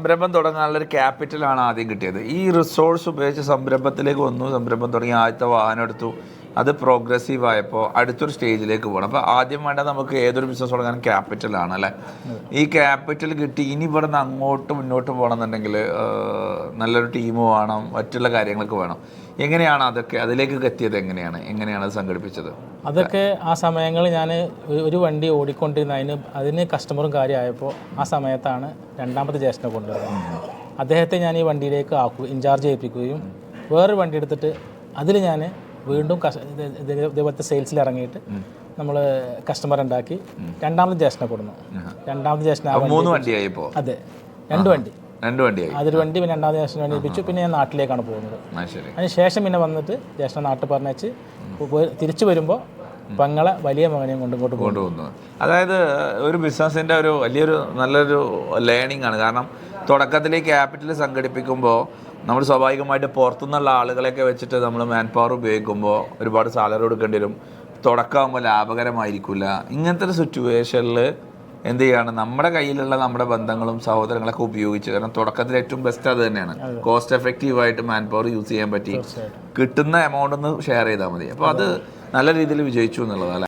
സംരംഭം തുടങ്ങാനുള്ള ഒരു ക്യാപിറ്റലാണ് ആദ്യം കിട്ടിയത്. ഈ റിസോഴ്സ് ഉപയോഗിച്ച് സംരംഭത്തിലേക്ക് വന്നു സംരംഭം തുടങ്ങി. ആദ്യത്തെ വാഹനം എടുത്തു. അത് പ്രോഗ്രസീവ് ആയപ്പോൾ അടുത്തൊരു സ്റ്റേജിലേക്ക് പോകണം അപ്പോൾ ആദ്യം വേണ്ട നമുക്ക് ഏതൊരു ബിസിനസ് തുടങ്ങാനും ക്യാപിറ്റലാണ് അല്ലേ? ഈ ക്യാപിറ്റൽ കിട്ടി ഇനി ഇവിടെ നിന്ന് അങ്ങോട്ട് മുന്നോട്ട് പോകണമെന്നുണ്ടെങ്കിൽ നല്ലൊരു ടീം വേണം മറ്റുള്ള കാര്യങ്ങളൊക്കെ വേണം. എങ്ങനെയാണ് അതൊക്കെ അതിലേക്ക് എത്തിയത് എങ്ങനെയാണ്? എങ്ങനെയാണ് അത് സംഘടിപ്പിച്ചത്? അതൊക്കെ ആ സമയങ്ങളിൽ ഞാൻ ഒരു വണ്ടി ഓടിക്കൊണ്ടിരുന്ന അതിന് അതിന് കസ്റ്റമറും കാര്യമായപ്പോൾ ആ സമയത്താണ് രണ്ടാമത്തെ ജ്യേഷ്ഠനെ കൊണ്ടുവരുന്നത്. അദ്ദേഹത്തെ ഞാൻ ഈ വണ്ടിയിലേക്ക് ആക്കുക ഇൻചാർജ് ചെയ്യിപ്പിക്കുകയും വേറൊരു വണ്ടി എടുത്തിട്ട് അതിൽ ഞാൻ വീണ്ടും ഇതേപോലത്തെ സെയിൽസിൽ ഇറങ്ങിയിട്ട് നമ്മൾ കസ്റ്റമർ ഉണ്ടാക്കി രണ്ടാമത് ജ്യേഷ്ഠനെ കൊടുന്നു. രണ്ടാമത് ജ്യേഷ്ഠനെ മൂന്ന് വണ്ടിയായി ഇപ്പോൾ അതെ. രണ്ട് വണ്ടി. രണ്ട് വണ്ടിയായി. അതൊരു വണ്ടി പിന്നെ രണ്ടാമത് ജ്യേഷ്ഠനെ വണ്ടി ഏൽപ്പിച്ചു പിന്നെ ഞാൻ നാട്ടിലേക്കാണ് പോകുന്നത്. അതിന് ശേഷം പിന്നെ വന്നിട്ട് ജ്യേഷ്ഠ നാട്ടിൽ പറഞ്ഞേച്ച് തിരിച്ചു വരുമ്പോൾ പങ്ങളെ വലിയ മകനെയും കൊണ്ട് ഇങ്ങോട്ട് കൊണ്ടുപോകുന്നു അതായത് ഒരു ബിസിനസ്സിന്റെ ഒരു വലിയൊരു നല്ലൊരു ലേണിംഗ് ആണ്. കാരണം തുടക്കത്തിൽ ക്യാപിറ്റൽ സംഘടിപ്പിക്കുമ്പോൾ നമ്മൾ സ്വാഭാവികമായിട്ട് പുറത്തുനിന്നുള്ള ആളുകളെയൊക്കെ വെച്ചിട്ട് നമ്മൾ മാൻ പവർ ഉപയോഗിക്കുമ്പോൾ ഒരുപാട് സാലറി കൊടുക്കേണ്ടി വരും. തുടക്കമാകുമ്പോൾ ലാഭകരമായിരിക്കില്ല. ഇങ്ങനത്തെ ഒരു സിറ്റുവേഷനിൽ എന്ത് ചെയ്യാണ്? നമ്മുടെ കയ്യിലുള്ള നമ്മുടെ ബന്ധങ്ങളും സഹോദരങ്ങളൊക്കെ ഉപയോഗിച്ച് കാരണം തുടക്കത്തിൽ ഏറ്റവും ബെസ്റ്റ് അത് തന്നെയാണ്. കോസ്റ്റ് എഫക്റ്റീവ് ആയിട്ട് മാൻ പവർ യൂസ് ചെയ്യാൻ പറ്റി. കിട്ടുന്ന എമൗണ്ട് ഒന്ന് ഷെയർ ചെയ്താൽ മതി. അപ്പോൾ അത് നല്ല രീതിയിൽ വിജയിച്ചു എന്നുള്ളതാണ്